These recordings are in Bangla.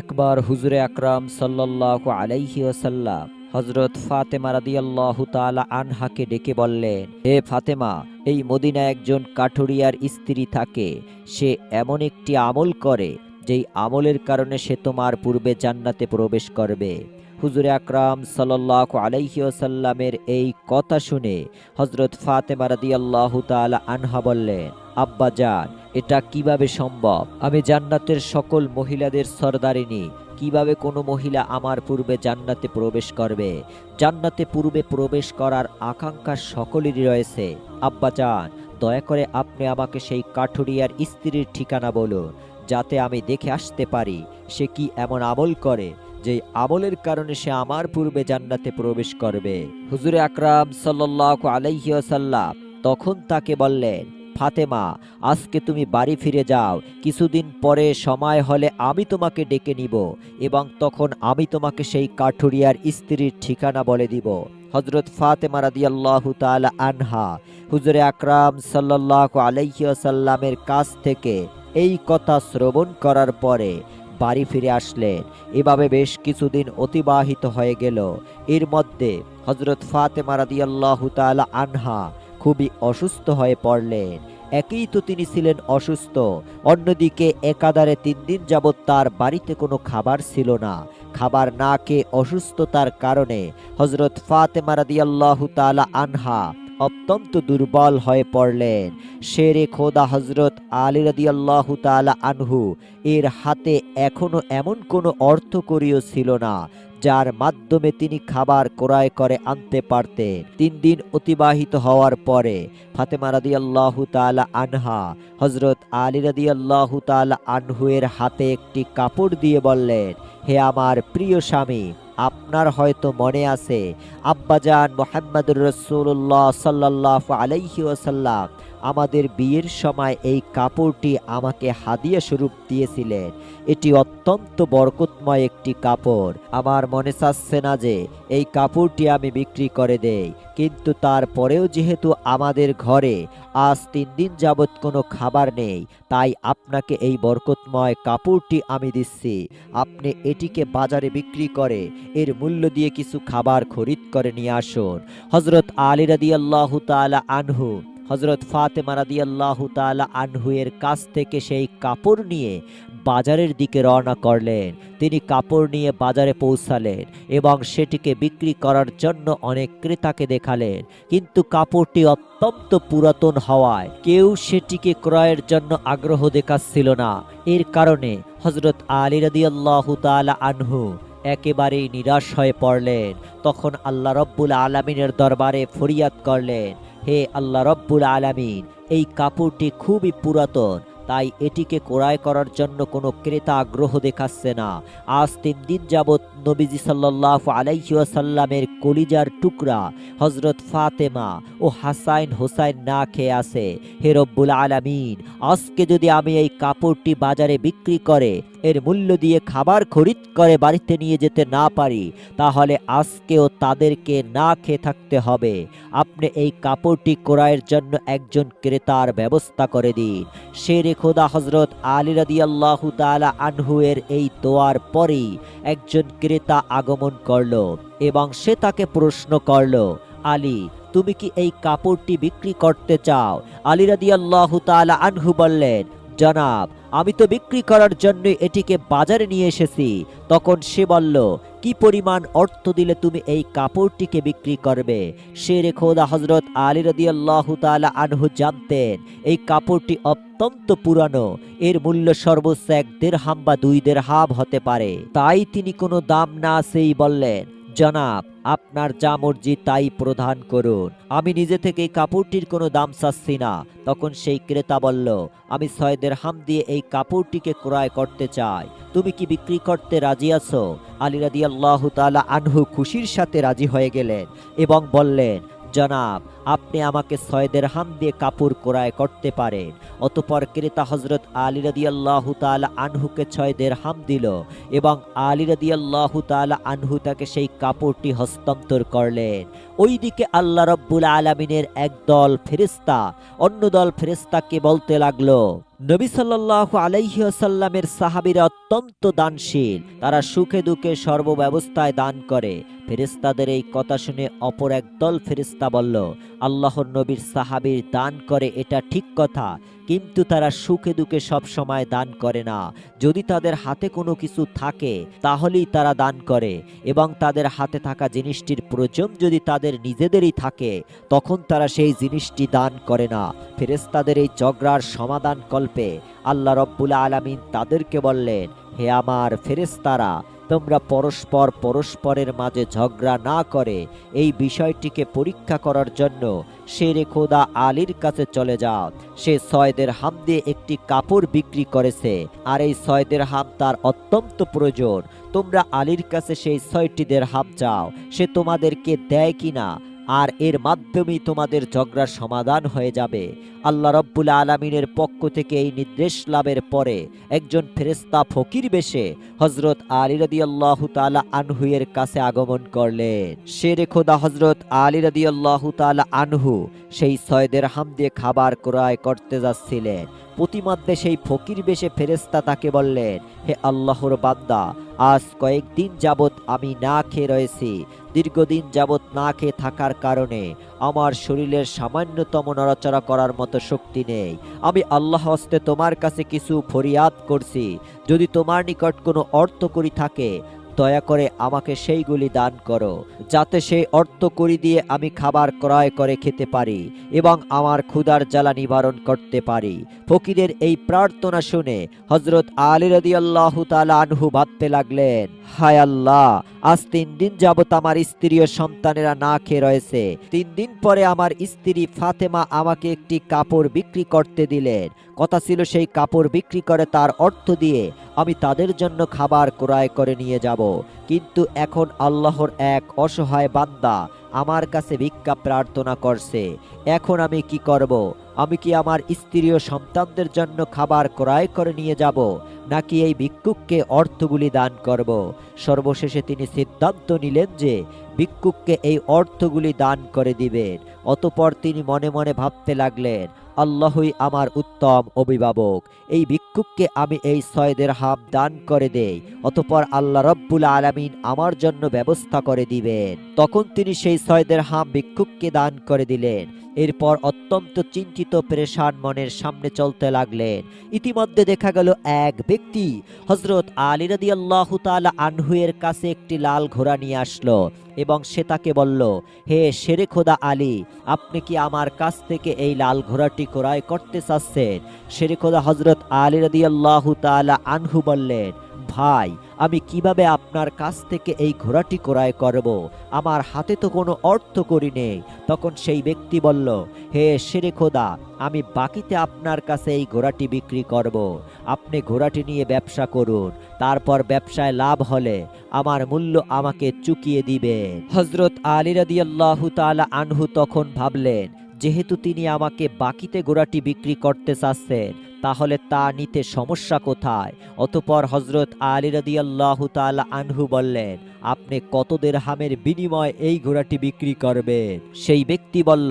একবার হুজুরে আকরাম সাল্লাহ আলাইহি ওসাল্লাম হজরত ফাতেমা রাদিয়াল্লাহু তাআলা আনহাকে ডেকে বললেন, হে ফাতেমা, এই মদিনা একজন কাঠুরিয়ার স্ত্রী থাকে। সে এমন একটি আমল করে, যেই আমলের কারণে সে তোমার পূর্বে জান্নাতে প্রবেশ করবে। হুজুরে আকরাম সাল্লাহ আলাইহি ওসাল্লামের এই কথা শুনে হজরত ফাতেমা রাদিয়াল্লাহু তাআলা আনহা বললেন, আব্বা যান এটা কীভাবে সম্ভব? আমি জান্নাতের সকল মহিলাদের সর্দারিনী। কীভাবে কোনো মহিলা আমার পূর্বে জান্নাতে প্রবেশ করবে? জান্নাতে পূর্বে প্রবেশ করার আকাঙ্ক্ষা সকলেরই রয়েছে। আব্বা চান দয়া করে আপনি আমাকে সেই কাঠুরিয়ার স্ত্রীর ঠিকানা বলুন, যাতে আমি দেখে আসতে পারি সে কি এমন আমল করে, যে আমলের কারণে সে আমার পূর্বে জান্নাতে প্রবেশ করবে। হুজুরে আকরাম সাল্লাহ আলাইসাল্লাম তখন তাকে বললেন ফাতেমা, আজকে তুমি বাড়ি ফিরে যাও। কিছুদিন পরে সময় হলে আমি তোমাকে ডেকে নিব এবং তখন আমি তোমাকে সেই কাঠুরিয়ার স্ত্রীর ঠিকানা বলে দিব। হজরত ফাতেমা রাদিয়াল্লাহু তাআলা আনহা, হুজুরে আকরাম সাল্লাহ আলাইসাল্লামের কাছ থেকে এই কথা শ্রবণ করার পরে বাড়ি ফিরে আসলেন। এভাবে বেশ কিছুদিন অতিবাহিত হয়ে গেল। এর মধ্যে হজরত ফাতেমা রাদিয়াল্লাহু তাআলা আনহা খুবই অসুস্থ হয়ে পড়লেন। একই তো তিনি ছিলেন অসুস্থ। অন্যদিকে একাধারে তিন দিন যাবৎ তার বাড়িতে কোনো খাবার ছিল না। খাবার না খেয়ে অসুস্থতার কারণে হজরত ফাতেমা রাদিয়াল্লাহু তাআলা আনহা অত্যন্ত দুর্বল হয়ে পড়লেন। শেরে খোদা হজরত আলী রাদিয়াল্লাহু তাআলা আনহু এর হাতে এখনও এমন কোনো অর্থকরীয় ছিল না। যার মাধ্যমে তিনি খাবার ক্রয় করে আনতে পারতেন। তিন দিন অতিবাহিত হওয়ার পরে ফাতেমা রাদি আল্লাহ তালা আনহা হজরত আলী রাদি আল্লাহ তালা আনহুয়ের হাতে একটি কাপড় দিয়ে বললেন, হে আমার প্রিয় স্বামী, আপনার হয়তো মনে আছে, আব্বাজান মোহাম্মদুর রসুল্লাহ সাল্লাহ আলাইহি ওসাল্লাম আমাদের বিয়ের সময় এই কাপড়টি আমাকে হাদিয়া স্বরূপ দিয়েছিলেন। এটি অত্যন্ত বরকতময় একটি কাপড়। আমার মনে চাচ্ছে না যে এই কাপড়টি আমি বিক্রি করে দেই, কিন্তু তারপরেও যেহেতু আমাদের ঘরে আজ তিন দিন যাবৎ কোনো খাবার নেই, তাই আপনাকে এই বরকতময় কাপড়টি আমি দিচ্ছি। আপনি এটিকে বাজারে বিক্রি করে এর মূল্য দিয়ে কিছু খাবার খরিদ করে নিয়ে আসুন। হজরত আলী রাদি আল্লাহ তালা আনহু হজরত ফাতেমা রাদি আল্লাহ তালা আনহুয়ের কাছ থেকে সেই কাপড় নিয়ে বাজারের দিকে রওনা করলেন। তিনি কাপড় নিয়ে বাজারে পৌঁছালেন এবং সেটিকে বিক্রি করার জন্য অনেক ক্রেতাকে দেখালেন। কিন্তু কাপড়টি অত্যন্ত পুরাতন হওয়ায় কেউ সেটিকে ক্রয়ের জন্য আগ্রহ দেখাচ্ছিল না। এর কারণে হজরত আলী আল্লাহ তালা আনহু একেবারেই নিরাশ হয়ে পড়লেন। তখন আল্লাহ রব্বুল আলমিনের দরবারে ফরিয়াদ করলেন হে আল্লাহ রব্বুল আলামিন, এই কাপড়টি খুবই পুরাতন, তাই এটিকে ক্রয় করার জন্য কোনো ক্রেতা আগ্রহ দেখাচ্ছে না। আজ তিন দিন যাবৎ নবীজি সাল্লাহ আলাইসাল্লামের কলিজার টুকরা হজরত ফাতেমা ও হাসাইন হোসাইন না খেয়ে আছে। হে রব্বুল আলামিন, আজকে যদি আমি এই কাপড়টি বাজারে বিক্রি করে, এর মূল্য দিয়ে খাবার খরিদ করে বাড়িতে নিয়ে যেতে না পারি, তাহলে আজকেও তাদেরকে না খেয়ে থাকতে হবে। আপনি এই কাপড়টি ক্রয়ের জন্য একজন ক্রেতার ব্যবস্থা করে দিন। শেরে খোদা হজরত আলী রাদি আল্লাহ তালা আনহুয়ের এই দোয়ার পরেই একজন ক্রেতা আগমন করল এবং সে তাকে প্রশ্ন করল, আলী, তুমি কি এই কাপড়টি বিক্রি করতে চাও? আলী রাদিয়াল্লাহু তালা আনহু বললেন, জনাব আমি তো বিক্রি করার জন্য এটিকে বাজারে নিয়ে এসেছি। তখন সে বলল, কি পরিমাণ অর্থ দিলে তুমি এই কাপড়টিকে বিক্রি করবে? সে খোদা হজরত আলী রদি আল্লাহ তালা আনহু জানতেন, এই কাপড়টি অত্যন্ত পুরানো। এর মূল্য সর্বোচ্চ এক দেড় হাম বা দুই দেড়হাম হতে পারে। তাই তিনি কোনো দাম না সেই বললেন জনাব, আপনার যা মর্জি তাই প্রদান করুন। আমি নিজে থেকে কাপড়টির কোনো দাম চাচ্ছি না। তখন সেই ক্রেতা বলল, আমি সয়েদের হাম দিয়ে এই কাপড়টিকে ক্রয় করতে চাই। তুমি কি বিক্রি করতে রাজি আছো? আলী রাদি আল্লাহ তালা আনহু খুশির সাথে রাজি হয়ে গেলেন এবং বললেন, জনাব আপনি আমাকে ছয়দের হাম দিয়ে কাপড় ক্রয় করতে পারেন। অতপর ক্রেতা হজরত আলী রাদিয়াল্লাহু তাআলা আনহুকে ছয়দের হাম দিল এবং আলী রাদিয়াল্লাহু তাআলা আনহু তাকে সেই কাপড়টি হস্তান্তর করলেন। ওইদিকে আল্লাহ রব্বুল আলমিনের একদল ফেরেস্তা অন্য দল ফেরেস্তাকে বলতে লাগল, নবী আলাইহি আসাল্লামের সাহাবীরা অত্যন্ত দানশীল। তারা সুখে দুঃখে সর্বব্যবস্থায় দান করে। ফেরেস্তাদের এই কথা শুনে অপর একদল ফেরেস্তা বলল আল্লাহর নবীর সাহাবীর দান করে এটা ঠিক কথা, কিন্তু তারা সুখে দুঃখে সব সময় দান করে না। যদি তাদের হাতে কোনো কিছু থাকে, তাহলেই তারা দান করে, এবং তাদের হাতে থাকা জিনিসটির প্রয়োজন যদি তাদের নিজেদেরই থাকে, তখন তারা সেই জিনিসটি দান করে না। ফেরেস্তাদের এই ঝগড়ার সমাধান কল্পে আল্লাহ রব্বুল আলামিন তাদেরকে বললেন, হে আমার ফেরেস্তারা তোমরা পরস্পর পরস্পরের মাঝে ঝগড়া না করে এই বিষয়টিকে পরীক্ষা করার জন্য শেরে খোদা আলীর কাছে চলে যাও। সে সয়দের হাম দিয়ে একটি কাপড় বিক্রি করেছে, আর এই সয়দের হাম তার অত্যন্ত প্রয়োজন। তোমরা আলীর কাছে সেই ছয়টিদের হাম চাও। সে তোমাদেরকে দেয় কিনা? আর এর মাধ্যমেই তোমাদের ঝগড়ার সমাধান হয়ে যাবে। আল্লাহ রব্বুল আলমিনের পক্ষ থেকে এই নির্দেশ লাভের পরে একজন ফেরেস্তা ফকির বেশে হজরত আলী রদি আল্লাহ তালা আনহুয়ের কাছে আগমন করলেন। শেরে খোদা হজরত আলী রদি আল্লাহ তালা আনহু সেই সয়দের হাম দিয়ে খাবার ক্রয় করতে যাচ্ছিলেন। প্রতিমধ্যে সেই ফকির বেশে ফেরেস্তা তাকে বললেন, হে আল্লাহর বান্দা, আজ কয়েকদিন যাবৎ আমি না খেয়ে রয়েছি। দীর্ঘদিন যাবৎ না খেয়ে থাকার কারণে আমার শরীরের সামান্যতম নড়াচড়া করার মতো শক্তি নেই। আমি আল্লাহ হস্তে তোমার কাছে কিছু ফরিয়াদ করছি। যদি তোমার নিকট কোনো অর্থ করি থাকে দয়া করে আমাকে সেইগুলি দান করো, যাতে সেই অর্থ করি দিয়ে আমি খাবার ক্রয় করে খেতে পারি এবং আমার ক্ষুধার জ্বালা নিবারণ করতে পারি। ফকিরের এই প্রার্থনা শুনে হজরত আলী রদিয়াল্লাহ তালা আনহু ভাবতে লাগলেন হায় আল্লাহ, আজ তিন দিন যাবত আমার স্ত্রী ও সন্তানেরা না খেয়ে রয়েছে। তিন দিন পরে আমার স্ত্রী ফাতেমা আমাকে একটি কাপড় বিক্রি করতে দিলেন। কথা ছিল সেই কাপড় বিক্রি করে তার অর্থ দিয়ে আমি তাদের জন্য খাবার ক্রয় করে নিয়ে যাব। কিন্তু এখন আল্লাহর এক অসহায় বান্দা আমার কাছে ভিক্ষা প্রার্থনা করছে। এখন আমি কি করব? আমি কি আমার স্ত্রী ও সন্তানদের জন্য খাবার ক্রয় করে নিয়ে যাব, নাকি এই ভিক্ষুককে অর্থগুলি দান করব? সর্বশেষে তিনি সিদ্ধান্ত নিলেন যে ভিক্ষুককে এই অর্থগুলি দান করে দিবেন। অতপর তিনি মনে মনে ভাবতে লাগলেন আল্লাহই আমার উত্তম অভিভাবক। এই ভিক্ষুককে আমি এই ছয়দের হাম দান করে দেই, অতপর আল্লাহ রব্বুল আলামিন আমার জন্য ব্যবস্থা করে দিবেন। তখন তিনি সেই ছয়দের হাম ভিক্ষুককে দান করে দিলেন। এরপর অত্যন্ত চিন্তিত, পেরেশান মনের সামনে চলতে লাগলেন। ইতিমধ্যে দেখা গেল এক ব্যক্তি হজরত আলী রাদি আল্লাহ তালা আনহুয়ের কাছে একটি লাল ঘোড়া নিয়ে আসলো। এবং সে তাকে বলল, হে শেরে খোদা আলী, আপনি কি আমার কাছ থেকে এই লাল ঘোড়াটি ক্রয় করতে চাচ্ছেন? শেরে খোদা হজরত আলী রদিয়াল্লাহ তালা আনহু বললেন, ভাই আমি কীভাবে আপনার কাছ থেকে এই ঘোড়াটি ক্রয় করব? আমার হাতে তো কোনো অর্থ করি নেই। তখন সেই ব্যক্তি বলল, হে শেরে খোদা, আমি বাকিতে আপনার কাছে এই ঘোড়াটি বিক্রি করব। আপনি ঘোড়াটি নিয়ে ব্যবসা করুন। তারপর ব্যবসায় লাভ হলে আমার মূল্য আমাকে চুকিয়ে দিবে হজরত আলী রাদিয়াল্লাহু তাআলা আনহু তখন ভাবলেন, যেহেতু তিনি আমাকে বাকিতে ঘোড়াটি বিক্রি করতে চাচ্ছেন তাহলে তা নিতে সমস্যা কোথায়? অতপর হজরত আলী রদিয়াল্লাহ তাল আনহু বললেন, আপনি কত দেরহামের বিনিময়ে এই ঘোড়াটি বিক্রি করবেন? সেই ব্যক্তি বলল,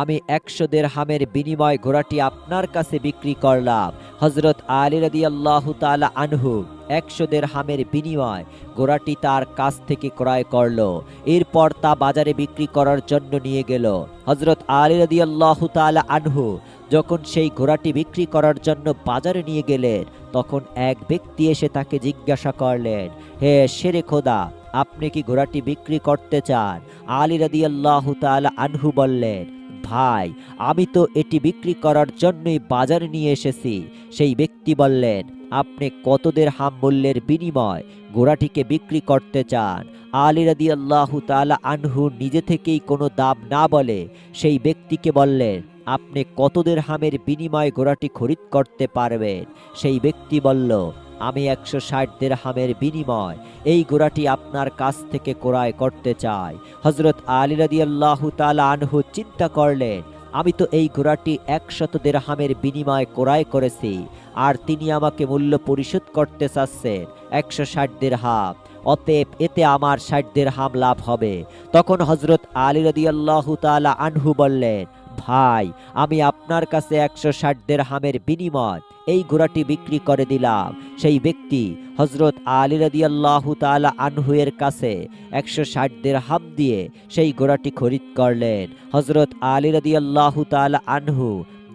আমি একশো দেরহামের বিনিময় ঘোড়াটি আপনার কাছে বিক্রি করলাম। হজরত আলী রদিয়াল্লাহ তাল আনহু একশো দেরহামের বিনিময়। ঘোড়াটি তার কাছ থেকে ক্রয় করল। এরপর তা বাজারে বিক্রি করার জন্য নিয়ে গেল। হজরত আলী রাদিয়াল্লাহু তাআলা আনহু যখন সেই ঘোড়াটি বিক্রি করার জন্য বাজারে নিয়ে গেলেন, তখন এক ব্যক্তি এসে তাকে জিজ্ঞাসা করলেন, হে শেরে খোদা, আপনি কি ঘোড়াটি বিক্রি করতে চান? আলী রাদিয়াল্লাহু তাআলা আনহু বললেন ভাই, আমি তো এটি বিক্রি করার জন্যই বাজারে নিয়ে এসেছি। সেই ব্যক্তি বললেন, আপনি কতদের হাম মূল্যের বিনিময় ঘোড়াটিকে বিক্রি করতে চান? আলী রাদি আল্লাহু তালা আনহু নিজে থেকেই কোনো দাম না বলে সেই ব্যক্তিকে বললেন, আপনি কতদের হামের বিনিময় ঘোড়াটি খরিদ করতে পারবেন? সেই ব্যক্তি বলল আমি একশো ষাট দেড়হামের বিনিময় এই ঘোড়াটি আপনার কাছ থেকে ক্রয় করতে চাই। হজরত আলী রাদি আল্লাহ আনহু চিন্তা করলেন, আমি তো এই ঘোড়াটি একশত দেড়হামের বিনিময় ক্রয় করেছি, আর তিনি আমাকে মূল্য পরিশোধ করতে চাচ্ছেন একশো ষাট দেড়হাম। অতএব এতে আমার ষাট দেড়হাম লাভ হবে। তখন হজরত আলী রদি আল্লাহ তালা আনহু বললেন ভাই, আমি আপনার কাছে একশো ষাট দেড়হামের বিনিময় এই ঘোড়াটি বিক্রি করে দিলাম। সেই ব্যক্তি হজরত আলী রদি আল্লাহ তালা আনহুয়ের কাছে একশো ষাট দেড়হাম দিয়ে সেই ঘোড়াটি খরিদ করলেন। হজরত আলী রদি আল্লাহ তালা আনহু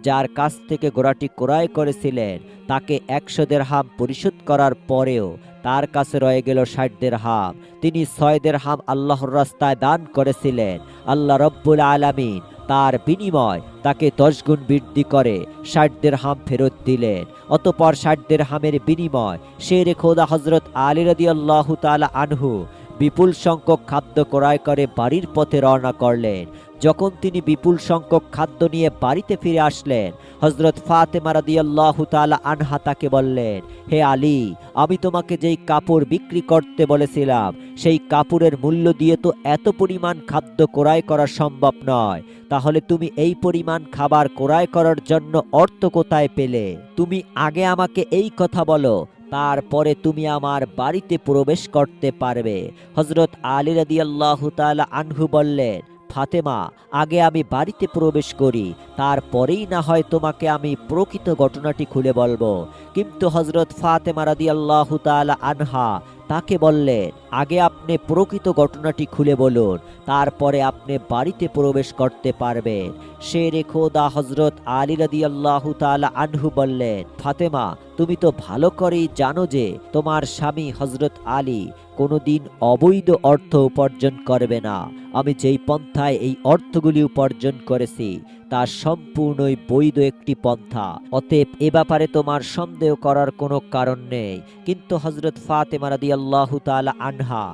যার কাছ থেকে ঘোড়াটি ক্রয় করেছিলেন, তাকে একশো দেড়হাম পরিশোধ করার পরেও তার কাছে রয়ে গেল ষাট দেড়হাম তিনি ছয় দেড়হাম আল্লাহর রাস্তায় দান করেছিলেন। আল্লাহ রব্বুল আলামিন তার বিনিময় তাকে দশ গুণ বৃদ্ধি করে ষাট দেড়হাম ফেরত দিলেন। অতপর ষাট দেড়হামের বিনিময় শের খোদা হজরত আলী রদি আল্লাহ তালা আনহু বিপুল সংখ্যক খাদ্য ক্রয় করে বাড়ির পথে রওনা করলেন। যখন তিনি বিপুল সংখ্যক খাদ্য নিয়ে বাড়িতে ফিরে আসলেন হজরত ফাতেমা রাদিয়াল্লাহু তাআলা আনহা তাকে বললেন, হে আলী, আমি তোমাকে যেই কাপড় বিক্রি করতে বলেছিলাম, সেই কাপড়ের মূল্য দিয়ে তো এত পরিমাণ খাদ্য ক্রয় করা সম্ভব নয়। তাহলে তুমি এই পরিমাণ খাবার ক্রয় করার জন্য অর্থ কোথায় পেলে? তুমি আগে আমাকে এই কথা বলো তারপরে তুমি আমার বাড়িতে প্রবেশ করতে পারবে। হজরত আলী রাদিয়াল্লাহু তাআলা আনহু বললেন, ফাতেমা, আগে আমি বাড়িতে প্রবেশ করি, তারপরেই না হয় তোমাকে আমি প্রকৃত ঘটনাটি খুলে বলব। কিন্তু হজরত ফাতেমা রাদি আল্লাহ আনহা তাকে বললেন, আগে আপনি প্রকৃত ঘটনাটি খুলে বলুন, তারপরে আপনি বাড়িতে প্রবেশ করতে পারবেন। সে রেখোদা হজরত আলী রাদি আল্লাহ আনহু বললেন, ফাতেমা তুমি তো ভালো করেই জানো যে তোমার স্বামী হজরত আলী কোনোদিন অবৈধ অর্থ উপার্জন করবে না। আমি যেই পন্থায় এই অর্থগুলি উপার্জন করেছি, তা সম্পূর্ণই বৈধ একটি পন্থা। অতএব এ ব্যাপারে তোমার সন্দেহ করার কোনো কারণ নেই। কিন্তু হজরত ফাতেমা রাদি আল্লাহ তালা আনহা,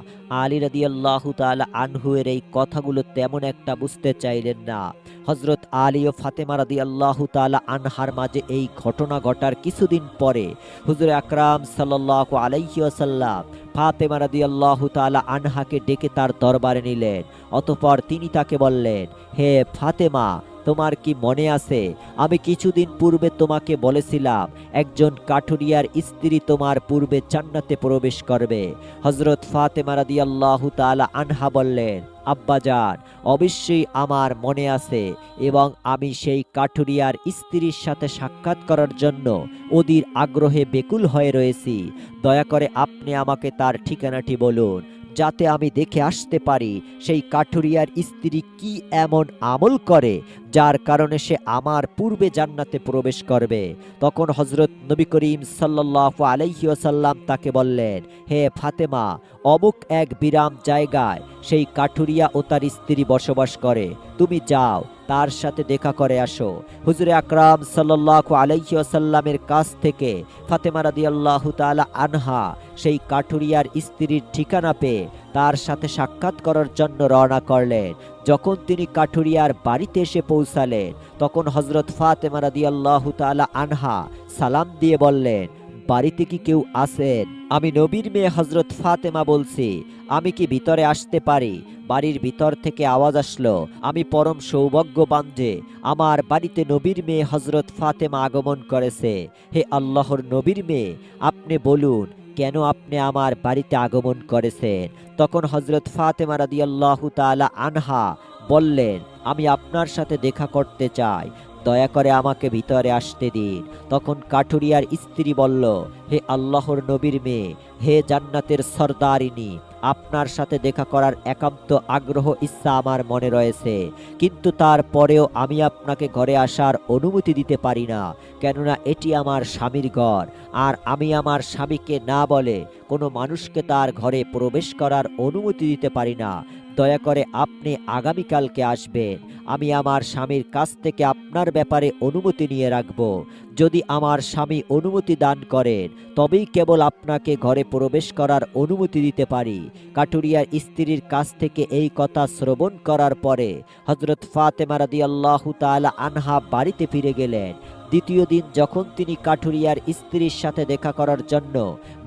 আলী রাদি আল্লাহ তালা আনহুয়ের এই কথাগুলো তেমন একটা বুঝতে চাইলেন না। হজরত আলী ও ফাতেমা রাদি আল্লাহ তালা আনহার মাঝে এই ঘটনা ঘটার কিছুদিন পরে হুজুর আকরাম সাল্লাহ আলাইসাল্লাম ফাতেমা রাদি আল্লাহ তালা আনহাকে ডেকে তার দরবারে নিলেন। অতপর তিনি তাকে বললেন, হে ফাতেমা তোমার কি মনে আছে? আমি কিছুদিন পূর্বে তোমাকে বলেছিলাম, একজন কাঠুরিয়ার স্ত্রী তোমার পূর্বে জান্নাতে প্রবেশ করবে। হজরত ফাতেমা আল্লাহ তালা আনহা বললেন আব্বাজান অবশ্যই আমার মনে আছে এবং আমি সেই কাঠুরিয়ার স্ত্রীর সাথে সাক্ষাৎ করার জন্য ওদির আগ্রহে বেকুল হয়ে রয়েছি। দয়া করে আপনি আমাকে তার ঠিকানাটি বলুন। যাতে আমি দেখে আসতে পারি সেই কাঠুরিয়ার স্ত্রী কি এমন আমল করে, যার কারণে সে আমার পূর্বে জান্নাতে প্রবেশ করবে। তখন হজরত নবী করিম সাল্লাহ আলাইসাল্লাম তাকে বললেন, হে ফাতেমা, অমুক এক বিরাম জায়গায় সেই কাঠুরিয়া ও তার স্ত্রী বসবাস করে। তুমি যাও তার সাথে দেখা করে আসো। হুজুরে আকরাম সাল্লাহ আলাইসাল্লামের কাছ থেকে ফাতেমা রাদি আল্লাহ তালা আনহা, সেই কাঠুরিয়ার স্ত্রীর ঠিকানা পেয়ে তার সাথে সাক্ষাৎ করার জন্য রওনা করলেন। যখন তিনি কাঠুরিয়ার বাড়িতে এসে পৌঁছালেন, তখন হজরত ফাতেমা আল্লাহ তালা আনহা সালাম দিয়ে বললেন বাড়িতে কি কেউ আছেন? আমি নবীর মেয়ে হজরত ফাতেমা বলছি। আমি কি ভিতরে আসতে পারি? বাড়ির ভিতর থেকে আওয়াজ আসলো। আমি পরম সৌভাগ্যবান যে আমার বাড়িতে নবীর মেয়ে হজরত ফাতেমা আগমন করেছে। হে আল্লাহর নবীর মেয়ে, আপনি বলুন, কেন আপনি আমার বাড়িতে আগমন করেছেন? তখন হজরত ফাতেমা রাদি আল্লাহ তালা আনহা বললেন, আমি আপনার সাথে দেখা করতে চাই। দয়া করে আমাকে ভিতরে আসতে দিন। তখন কাঠুরিয়ার স্ত্রী বলল, হে আল্লাহর নবীর মেয়ে, হে জান্নাতের সর্দারিনী, আপনার সাথে দেখা করার একান্ত আগ্রহ ইচ্ছা আমার মনে রয়েছে। কিন্তু তারপরেও আমি আপনাকে ঘরে আসার অনুমতি দিতে পারি না, কেননা এটি আমার স্বামীর ঘর। আর আমি আমার স্বামীকে না বলে কোনো মানুষকে তার ঘরে প্রবেশ করার অনুমতি দিতে পারি না। দয়া করে আপনি আগামীকালকে আসবেন। আমি আমার স্বামীর কাছ থেকে আপনার ব্যাপারে অনুমতি নিয়ে রাখব। যদি আমার স্বামী অনুমতি দান করেন, তবেই কেবল আপনাকে ঘরে প্রবেশ করার অনুমতি দিতে পারি। কাটুরিয়ার স্ত্রীর কাছ থেকে এই কথা শ্রবণ করার পরে হজরত ফাতেমা রাদি আল্লাহ তালা আনহা বাড়িতে ফিরে গেলেন। দ্বিতীয় দিন যখন তিনি কাঠুরিয়ার স্ত্রীর সাথে দেখা করার জন্য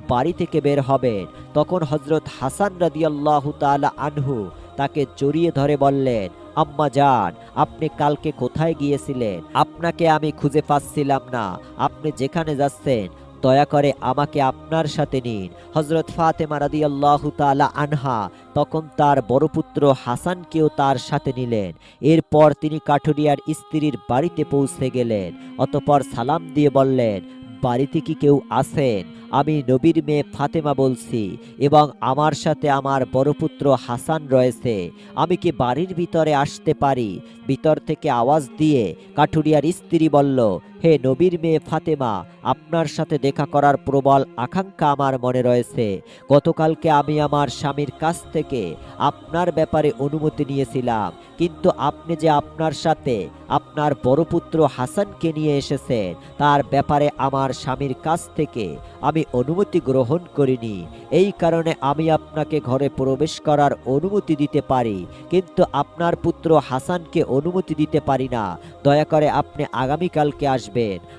বাড়ি থেকে বের হবেন তখন হজরত হাসান রাদিয়াল্লাহু তাআলা আনহু তাকে জড়িয়ে ধরে বললেন, আম্মা যান আপনি কালকে কোথায় গিয়েছিলেন? আপনাকে আমি খুঁজে পাচ্ছিলাম না। আপনি যেখানে যাচ্ছেন, দয়া করে আমাকে আপনার সাথে নিন। হজরত ফাতেমা রাদিয়াল্লাহু তাআলা আনহা তখন তার বড় পুত্র হাসানকেও তার সাথে নিলেন। এরপর তিনি কাঠুরিয়ার স্ত্রীর বাড়িতে পৌঁছে গেলেন। অতপর সালাম দিয়ে বললেন বাড়িতে কি কেউ আছেন? আমি নবীর মেয়ে ফাতেমা বলছি এবং আমার সাথে আমার বড় পুত্র হাসান রয়েছে। আমি কি বাড়ির ভিতরে আসতে পারি? ভিতর থেকে আওয়াজ দিয়ে কাঠুরিয়ার স্ত্রী বলল হে নবীর মেয়ে ফাতেমা, আপনার সাথে দেখা করার প্রবল আকাঙ্ক্ষা আমার মনে রয়েছে। গতকালকে আমি আমার স্বামীর কাছ থেকে আপনার ব্যাপারে অনুমতি নিয়েছিলাম, কিন্তু আপনি যে আপনার সাথে আপনার বড় পুত্র হাসানকে নিয়ে এসেছেন, তার ব্যাপারে আমার স্বামীর কাছ থেকে আমি অনুমতি গ্রহণ করিনি। এই কারণে আমি আপনাকে ঘরে প্রবেশ করার অনুমতি দিতে পারি, কিন্তু আপনার পুত্র হাসানকে অনুমতি দিতে পারি না। দয়া করে আপনি আগামীকালকে আসবেন।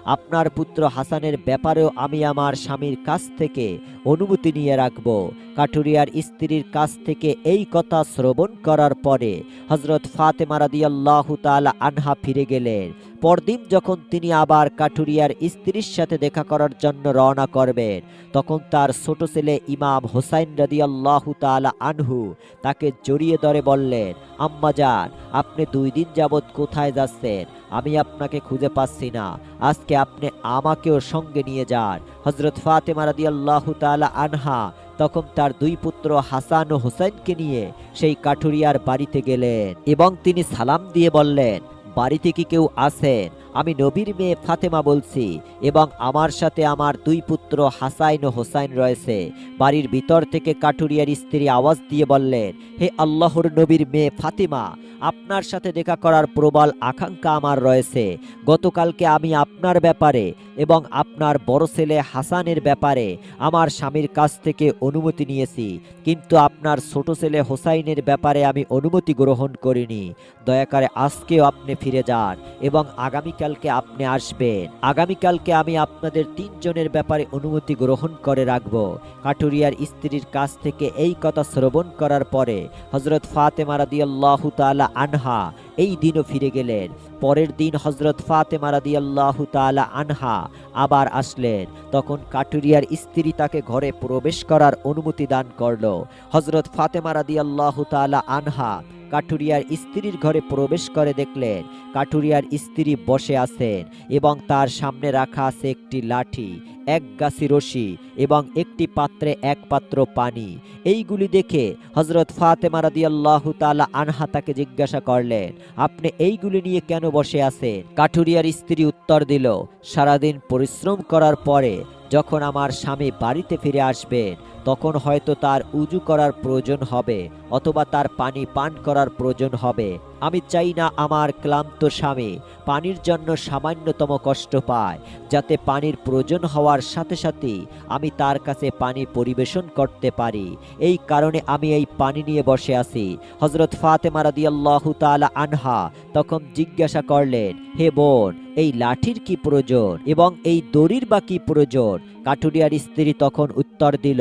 আপনার পুত্র হাসানের ব্যাপারেও আমি আমার স্বামীর কাছ থেকে অনুমতি নিয়ে রাখব। কাঠুরিয়ার স্ত্রীর কাছ থেকে এই কথা শ্রবণ করার পরে হজরত ফাতেমা রাদিয়াল্লাহু তাআলা আনহা ফিরে গেলেন। পরদিন যখন তিনি আবার কাঠুরিয়ার স্ত্রীর সাথে দেখা করার জন্য রওনা করবেন, তখন তার ছোট ছেলে ইমাম হোসাইন রাদিয়াল্লাহু তাআলা আনহু তাকে জড়িয়ে ধরে বললেন, আম্মা যান আপনি দুই দিন যাবৎ কোথায় যাচ্ছেন? আমি আপনাকে খুঁজে পাচ্ছি না। আজকে আপনি আমাকেও সঙ্গে নিয়ে যান। হজরত ফাতেমা রাদিয়াল্লাহু তাআলা আনহা তখন তার দুই পুত্র হাসান ও হোসেনকে নিয়ে সেই কাঠুরিয়ার বাড়িতে গেলেন এবং তিনি সালাম দিয়ে বললেন বাড়িতে কি কেউ আছেন আমি নবীর মেয়ে ফাতেমা বলছি এবং আমার সাথে আমার দুই পুত্র হাসাইন ও হোসাইন রয়েছে। বাড়ির ভিতর থেকে কাঠুরিয়ার স্ত্রী আওয়াজ দিয়ে বললেন, হে আল্লাহর নবীর মেয়ে ফাতেমা, আপনার সাথে দেখা করার প্রবল আকাঙ্ক্ষা আমার রয়েছে। গতকালকে আমি আপনার ব্যাপারে এবং আপনার বড় ছেলে হাসানের ব্যাপারে আমার স্বামীর কাছ থেকে অনুমতি নিয়েছি। কিন্তু আপনার ছোট ছেলে হোসাইনের ব্যাপারে আমি অনুমতি গ্রহণ করিনি। দয়া করে আজকেও আপনি ফিরে যান এবং আগামীকালকে আপনি আসবেন। আগামীকালকে আমি আপনাদের তিনজনের ব্যাপারে অনুমতি গ্রহণ করে রাখব। কাটুরিয়ার স্ত্রীর কাছ থেকে এই কথা শ্রবণ করার পরে হজরত ফাতেমা রাদিয়াল্লাহু তাআলা আনহা এই দিনও ফিরে গেলেন। পরের দিন হজরত ফাতেমা রাদিয়াল্লাহু তালা আনহা আবার আসলেন। তখন কাটুরিয়ার স্ত্রী তাকে ঘরে প্রবেশ করার অনুমতি দান করল। হজরত ফাতেমা রাদিয়াল্লাহু তালা আনহা কাঠুরিয়ার স্ত্রীর ঘরে প্রবেশ করে দেখলেন কাঠুরিয়ার স্ত্রী বসে আছেন এবং তার সামনে রাখা আছে একটি লাঠি এক গাছি রশি এবং একটি পাত্রে এক পাত্র পানি। এইগুলি দেখে হজরত ফাতেমা রাদিয়াল্লাহু তাআলা আনহা তাকে জিজ্ঞাসা করলেন, আপনি এইগুলি নিয়ে কেন বসে আছেন? কাঠুরিয়ার স্ত্রী উত্তর দিল, সারাদিন পরিশ্রম করার পরে যখন আমার স্বামী বাড়িতে ফিরে আসবেন, তখন হয়তো তার উজু করার প্রয়োজন হবে অথবা তার পানি পান করার প্রয়োজন হবে। আমি চাই না আমার ক্লান্ত স্বামী পানির জন্য সামান্যতম কষ্ট পায়, যাতে পানির প্রয়োজন হওয়ার সাথে সাথে আমি তার কাছে পানি পরিবেশন করতে পারি। এই কারণে আমি এই পানি নিয়ে বসে আছি। হজরত ফাতেমা রাদিয়াল্লাহু তাআলা আনহা তখন জিজ্ঞাসা করলেন, হে বোন, এই লাঠির কি প্রয়োজন এবং এই দড়ির বা কি প্রয়োজন? কাঠুরিয়ার স্ত্রী তখন উত্তর দিল,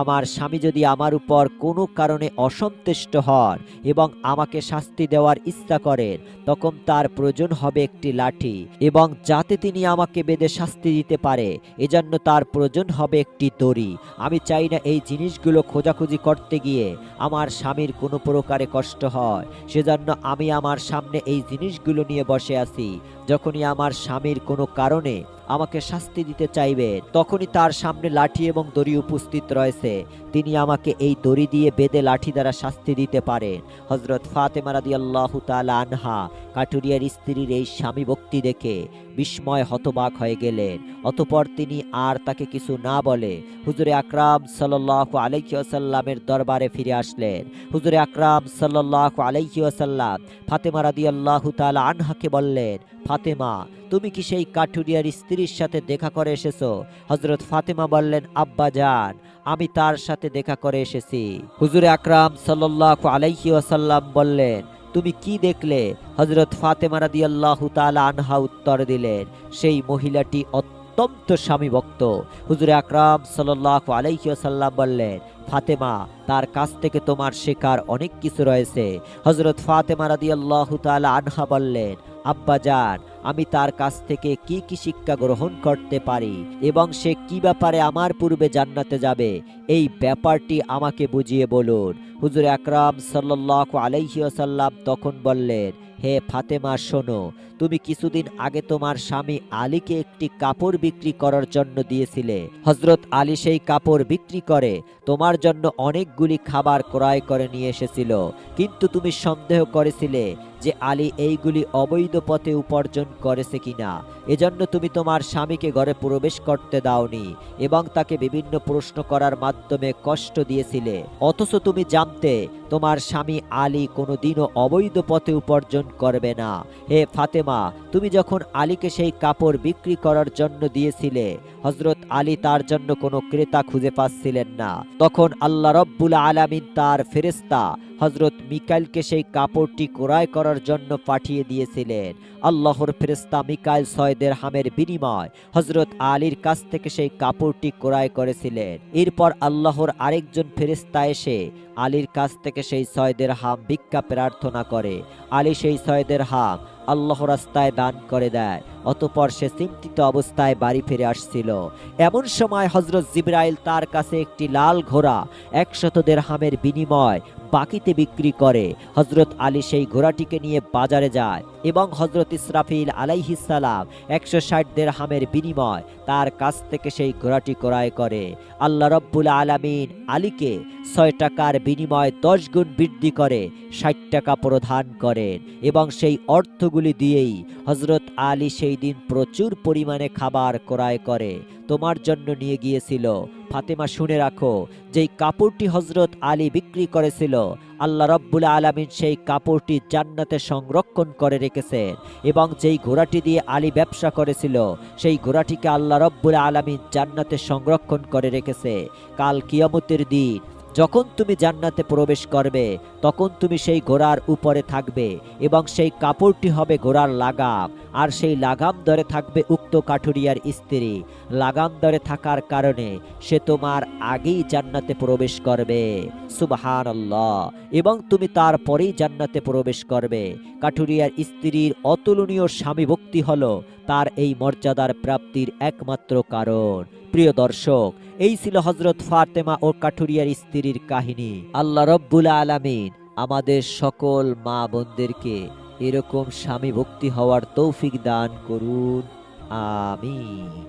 আমার স্বামী যদি আমার উপর কোনো কারণে অসন্তুষ্ট হন এবং আমাকে শাস্তি দেওয়ার ইচ্ছা করেন, তখন তার প্রয়োজন হবে একটি লাঠি এবং যাতে তিনি আমাকে বেঁধে শাস্তি দিতে পারে, এজন্য তার প্রয়োজন হবে একটি দড়ি। আমি চাই না এই জিনিসগুলো খোঁজাখুঁজি করতে গিয়ে আমার স্বামীর কোনো প্রকারে কষ্ট হয়, সেজন্য আমি আমার সামনে এই জিনিসগুলো নিয়ে বসে আছি। যখনই আমার স্বামীর কোনো কারণে আমাকে শাস্তি দিতে চাইবে, তখনই তার সামনে লাঠি এবং দড়ি উপস্থিত রয়েছে। তিনি আমাকে এই দড়ি দিয়ে বেদে লাঠি দ্বারা শাস্তি দিতে পারেন। হজরত ফাতেমারাদি আল্লাহ তালা আনহা, কাটুরিয়ার স্ত্রীর এই স্বামী ভক্তি দেখে বিস্ময় হতবাক হয়ে গেলেন। অতপর তিনি আর তাকে কিছু না বলে হুজুরে আকরাম সাল্লাহ আলাইসাল্লামের দরবারে ফিরে আসলেন। হুজুরে আকরাম সাল্লাহ আলাইসাল্লাম ফাতেমা রাদি আল্লাহ তালা আনহাকে বললেন, ফাতেমা, তুমি কি সেই কাঠুরিয়ার স্ত্রীর সাথে দেখা করে এসেছ? হজরত ফাতেমা বললেন, আব্বা যান আমি তার সাথে দেখা করে এসেছি। হুজুরে আকরাম সাল্লাহ আলাইহি বললেন তুমি কি দেখলে? হজরত ফাতেমা আল্লাহ আনহা উত্তর দিলেন, সেই মহিলাটি অত্যন্ত স্বামী ভক্ত। হুজুরে আকরাম সাল্লাহ আলাইহি ওয়াসাল্লাম বললেন, ফাতেমা, তার কাছ থেকে তোমার শেখার অনেক কিছু রয়েছে। হজরত ফাতেমা রাদি আল্লাহ আনহা বললেন আব্বা যান, আমি তার কাছ থেকে কি কি শিক্ষা গ্রহণ করতে পারি এবং সে কি ব্যাপারে আমার পূর্বে জান্নাতে যাবে? এই ব্যাপারটি আমাকে বুঝিয়ে বলুন। হুজুর আকরাম সাল্লাহ আলাইহিয়াসাল্লাম তখন বললেন, হে ফাতেমা, শোনো তুমি কিছুদিন আগে তোমার স্বামী আলীকে একটি কাপড় বিক্রি করার জন্য দিয়েছিলে। হজরত আলী সেই কাপড় বিক্রি করে তোমার জন্য অনেকগুলি খাবার ক্রয় করে নিয়ে এসেছিল। কিন্তু তুমি সন্দেহ করেছিলে যে আলী এইগুলি অবৈধ পথে উপার্জন করেছে কিনা। এজন্য তুমি তোমার স্বামীকে ঘরে প্রবেশ করতে দাওনি এবং তাকে বিভিন্ন প্রশ্ন করার মাধ্যমে কষ্ট দিয়েছিলে। অথচ তুমি জানতে তোমার স্বামী আলী কোনোদিনও অবৈধ পথে উপার্জন করবে না। হে ফাতেমা তুমি যখন আলীকে সেই কাপড় বিক্রি করার জন্য দিয়েছিলে হজরত আলী তার জন্য কোনো ক্রেতা খুঁজে পাচ্ছিলেন না। তখন আল্লাহ রব্বুল আলামিন তার ফেরেস্তা হজরত মিকাইলকে সেই কাপড়টি ক্রয় করার জন্য পাঠিয়ে দিয়েছিলেন। আল্লাহর ফেরেস্তা মিকাইল ছয়দের হামের বিনিময় হজরত আলীর কাছ থেকে সেই কাপড়টি ক্রয় করেছিলেন। এরপর আল্লাহর আরেকজন ফেরেস্তা এসে আলীর কাছ থেকে সেই সয়দের হাম ভিক্ষা প্রার্থনা করে। আলী সেই সয়দের হাম আল্লাহ রাস্তায় দান করে দেয়। অতপর সে চিন্তিত অবস্থায় বাড়ি ফিরে আসছিল। এমন সময় হজরত জিব্রাইল তার কাছে একটি লাল ঘোড়া, একশত হামের বিনিময় বাকিতে বিক্রি করে। হজরত আলী সেই ঘোড়াটিকে নিয়ে বাজারে যায় এবং হজরত ইসরাফিল আলাইহিসালাম একশো ষাট হামের বিনিময় তার কাছ থেকে সেই ঘোড়াটি ক্রয় করে। আল্লাহ রব্বুল আলামিন আলীকে ছয় টাকার বিনিময় দশ গুণ বৃদ্ধি করে ষাট টাকা প্রদান করেন এবং সেই অর্থগুলি দিয়েই হজরত আলী সেই দিন প্রচুর পরিমাণে খাবার ক্রয় করে। তোমার জন্য নিয়ে গিয়েছিল। ফাতেমা শুনে রাখো, যেই কাপড়টি হজরত আলী বিক্রি করেছিল, আল্লাহ রব্বুল আলমিন সেই কাপড়টি জান্নাতে সংরক্ষণ করে রেখেছেন এবং যেই ঘোড়াটি দিয়ে আলী ব্যবসা করেছিল, সেই ঘোড়াটিকে আল্লাহ রব্বুল আলমিন জান্নাতে সংরক্ষণ করে রেখেছে। কাল কিয়ামতের দিন যখন তুমি জান্নাতে প্রবেশ করবে, তখন তুমি সেই ঘোড়ার উপরে থাকবে এবং সেই কাপড়টি হবে ঘোড়ার লাগাম, আর সেই লাগাম ধরে থাকবে উক্ত কাঠুরিয়ার স্ত্রী। লাগাম ধরে থাকার কারণে সে তোমার আগেই জান্নাতে প্রবেশ করবে। সুবাহান আল্লাহ এবং তুমি তারপরেই জান্নাতে প্রবেশ করবে। কাঠুরিয়ার স্ত্রীর অতুলনীয় স্বামী ভক্তি হলো তার এই মর্যাদার প্রাপ্তির একমাত্র কারণ। প্রিয় দর্শক এই ছিল হজরত ফাতেমা ও কাঠুরিয়ার স্ত্রীর কাহিনী। আল্লাহ রব্বুল আলামিন আমাদের সকল মা বোনদেরকে এরকম স্বামী ভক্তি হওয়ার তৌফিক দান করুন। আমিন।